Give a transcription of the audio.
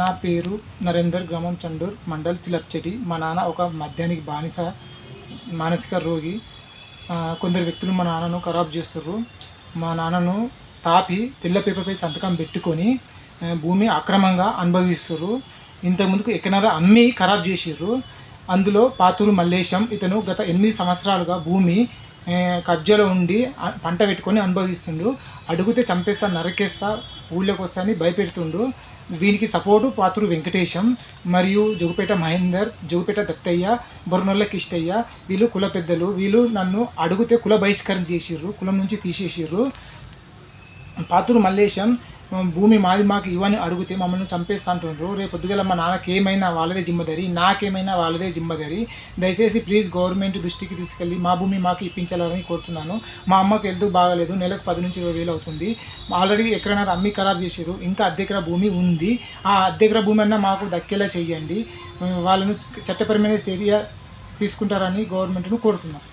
నా పేరు నరేందర్ గ్రామం చండూర్ మండల్ చిలప్చెటి మా నాన్న ఒక మద్యానికి బానిస మానసిక రోగి. కొందరు వ్యక్తులు మా నాన్నను ఖరాబ్ చేస్తుర్రు. మా నాన్నను తాపి తెల్ల పేపర్పై సంతకం పెట్టుకొని భూమి అక్రమంగా అనుభవిస్తుర్రు. ఇంతకుముందుకు ఎక్కడైనా అమ్మి ఖరాబ్ చేసిర్రు. అందులో పాతూరు మల్లేశం ఇతను గత ఎనిమిది సంవత్సరాలుగా భూమి కబ్జాలో ఉండి పంట పెట్టుకొని అనుభవిస్తుండు. అడిగితే చంపేస్తా నరికేస్తా ఊళ్ళోకి వస్తాని భయపెడుతుండు. వీనికి సపోర్టు పాత్రు వెంకటేశం మరియు జోగుపేట మహేందర్ జోగుపేట దత్తయ్య బొర్నొల్ల కిష్టయ్య. వీళ్ళు కుల పెద్దలు. వీళ్ళు నన్ను అడిగితే కుల బహిష్కరణ చేసిర్రు కులం నుంచి తీసేసిర్రు. పాతూరు మల్లేశం భూమి మాది మాకు ఇవ్వని అడిగితే మమ్మల్ని చంపేస్తాంటుండ్రు రేపు పొద్దుగల మా నాన్నకి ఏమైనా వాళ్ళదే జిమ్మదరి నాకేమైనా వాళ్ళదే జిమ్మదరి దయచేసి ప్లీజ్ గవర్నమెంట్ దృష్టికి తీసుకెళ్ళి మా భూమి మాకు ఇప్పించాలని కోరుతున్నాను. మా అమ్మకి హెల్త్ బాగాలేదు నెలకు పది నుంచి ఇరవై వేలు అవుతుంది. ఆల్రెడీ ఎక్కడైనా అమ్మి ఖరాబ్ చేశారు ఇంకా అద్దెకర భూమి ఉంది? ఆ అద్దెకర భూమి అన్నా మాకు దక్కేలా చేయండి. వాళ్ళను చట్టపరమైన చర్య తీసుకుంటారని గవర్నమెంట్ను కోరుతున్నాను